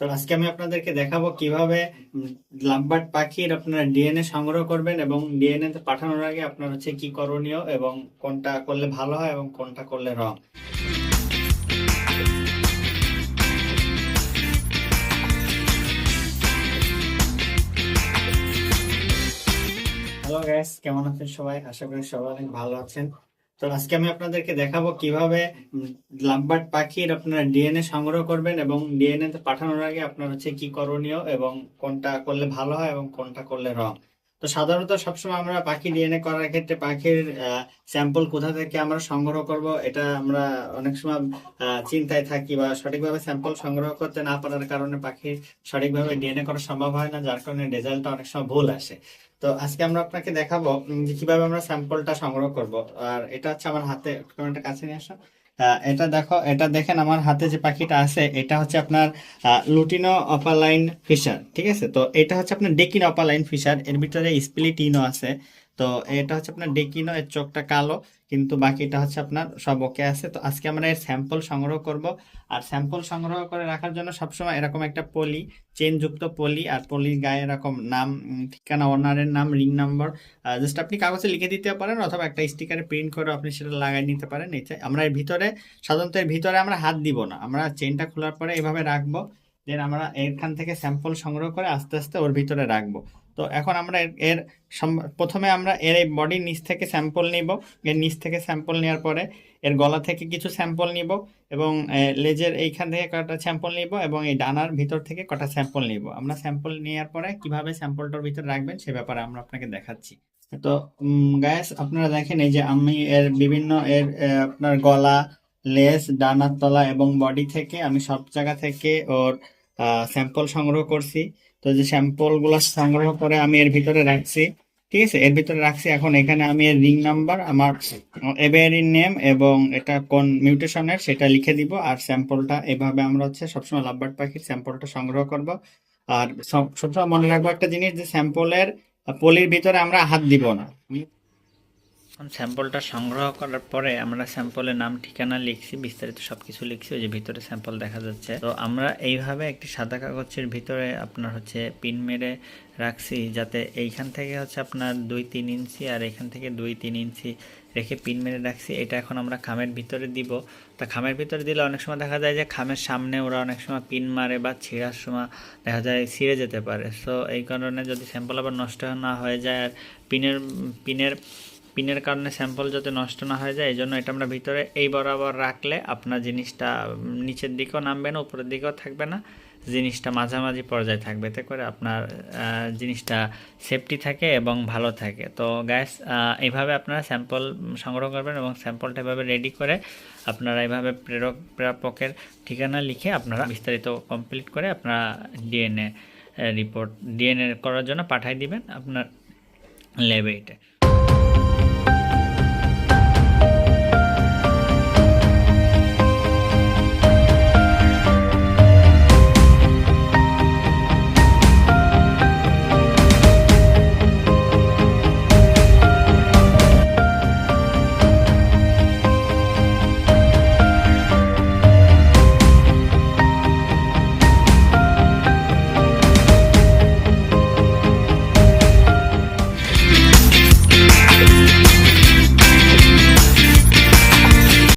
তো আজকে আমি আপনাদেরকে দেখাবো কীভাবে লাভবার্ড পাখির আপনারা ডিএনএ সংগ্রহ করবেন এবং ডিএনএ তে পাঠানোর আগে আপনার হচ্ছে কি করণীয় এবং কোনটা করলে ভালো হয় এবং কোনটা করলে রং। হ্যালো গাইস কেমন আছেন সবাই? আশা করি সবাই অনেক ভালো আছেন। তো আজকে আমি আপনাদেরকে দেখাবো কীভাবে লাভবার্ড পাখির আপনারা ডিএনএ সংগ্রহ করবেন এবং ডিএনএ পাঠানোর আগে আপনার হচ্ছে কি করণীয় এবং কোনটা করলে ভালো হয় এবং কোনটা করলে রং। তো সাধারণত সবসময় আমরা পাখি ডিএনএ করার ক্ষেত্রে পাখির স্যাম্পল কোথা থেকে আমরা সংগ্রহ করব, এটা আমরা অনেক সময় চিন্তায় থাকি বা সঠিকভাবে স্যাম্পল সংগ্রহ করতে না পারার কারণে পাখির সঠিকভাবে ডিএনএ করা সম্ভব হয় না, যার কারণে রেজাল্টটা অনেক সময় ভুল আসে। তো আজকে আমরা আপনাকে দেখাবো কীভাবে আমরা স্যাম্পলটা সংগ্রহ করব। আর এটা হচ্ছে আমার হাতে ক্যামেরাটা কাছে নিয়ে আসো। এটা দেখো, এটা দেখেন আমার হাতে যে পাখিটা আছে, এটা হচ্ছে আপনার লুটিনো অপালাইন ফিশার ঠিক আছে? তো এটা হচ্ছে আপনার ডেকিন অপালাইন ফিশার এর ভিতরে স্পিলিটিনো আছে। তো এটা হচ্ছে আপনার ডেকিনো, এর চোখটা কালো, কিন্তু বাকিটা হচ্ছে আপনার সব ওকে আছে। তো আজকে আমরা এর স্যাম্পল সংগ্রহ করব। আর স্যাম্পল সংগ্রহ করে রাখার জন্য সবসময় এরকম একটা পলি চেনযুক্ত পলি আর পলির গায়ে এরকম নাম ঠিকানা ওনারের নাম রিং নাম্বার জাস্ট আপনি কাগজে লিখে দিতে পারেন, অথবা একটা স্টিকারে প্রিন্ট করে আপনি সেটা লাগাই নিতে পারেন। নিচে আমরা এর ভিতরে, সাধারণত এর ভিতরে আমরা হাত দিব না। আমরা চেনটা খোলার পরে এভাবে রাখব দেন আমরা এখান থেকে স্যাম্পল সংগ্রহ করে আস্তে আস্তে ওর ভিতরে রাখব। তো এখন আমরা এর- প্রথমে আমরা এর এই বডির নিচ থেকে স্যাম্পল নিব। এর নিচ থেকে স্যাম্পল নেওয়ার পরে এর গলা থেকে কিছু স্যাম্পল নিব এবং লেজের এইখান থেকে কটা স্যাম্পল নিব এবং এই ডানার ভিতর থেকে কটা স্যাম্পল নিব। আমরা স্যাম্পল নেওয়ার পরে কীভাবে স্যাম্পলটার ভিতরে রাখবেন সে ব্যাপারে আমরা আপনাকে দেখাচ্ছি। তো গ্যাস আপনারা দেখেন এই যে আমি এর বিভিন্ন এর আপনার গলা, লেজ, ডানার তলা এবং বডি থেকে আমি সব জায়গা থেকে ওর স্যাম্পল সংগ্রহ করছি। তো যে স্যাম্পলগুলো সংগ্রহ করে আমি এর ভিতরে রাখছি, ঠিক আছে? এর ভিতরে রাখছি এখন এখানে আমি এর রিং নাম্বার আমার এবেরিন নেম এবং এটা কোন মিউটেশনের সেটা লিখে দিব আর স্যাম্পলটা এভাবে আমরা হচ্ছে সবসময় লাভবার্ড পাখির স্যাম্পলটা সংগ্রহ করব। আর সব- সবসময় মনে রাখব একটা জিনিস যে স্যাম্পলের পলির ভিতরে আমরা হাত দিব না। স্যাম্পলটা সংগ্রহ করার পরে আমরা স্যাম্পলের নাম, ঠিকানা লিখছি, বিস্তারিত সব কিছু লিখছি, ওই যে ভিতরে স্যাম্পল দেখা যাচ্ছে। তো আমরা এইভাবে একটি সাদা কাগজের ভিতরে আপনার হচ্ছে পিন মেরে রাখছি, যাতে এইখান থেকে হচ্ছে আপনার দুই তিন ইঞ্চি আর এখান থেকে দুই তিন ইঞ্চি রেখে পিন মেরে রাখছি। এটা এখন আমরা খামের ভিতরে দিব। তা খামের ভিতরে দিলে অনেক সময় দেখা যায় যে খামের সামনে ওরা অনেক সময় পিন মারে বা ছিঁড়ার সময় দেখা যায় ছিঁড়ে যেতে পারে। সো এই কারণে যদি স্যাম্পল আবার নষ্ট না হয়ে যায় আর পিনের পিনের পিনের কারণে স্যাম্পল যাতে নষ্ট না হয়ে যায় এই জন্য এটা আমরা ভিতরে এই বরাবর রাখলে আপনার জিনিসটা নিচের দিকেও নামবে না, উপরের দিকেও থাকবে না, জিনিসটা মাঝামাঝি পর্যায়ে থাকবে। এতে করে আপনার জিনিসটা সেফটি থাকে এবং ভালো থাকে। তো গ্যাস এইভাবে আপনারা স্যাম্পল সংগ্রহ করবেন এবং স্যাম্পলটা এভাবে রেডি করে আপনারা এইভাবে প্রেরক প্রাপকের ঠিকানা লিখে আপনারা বিস্তারিত কমপ্লিট করে আপনারা ডিএনএ রিপোর্ট ডিএনএ করার জন্য পাঠিয়ে দিবেন আপনার ল্যাবে এটা।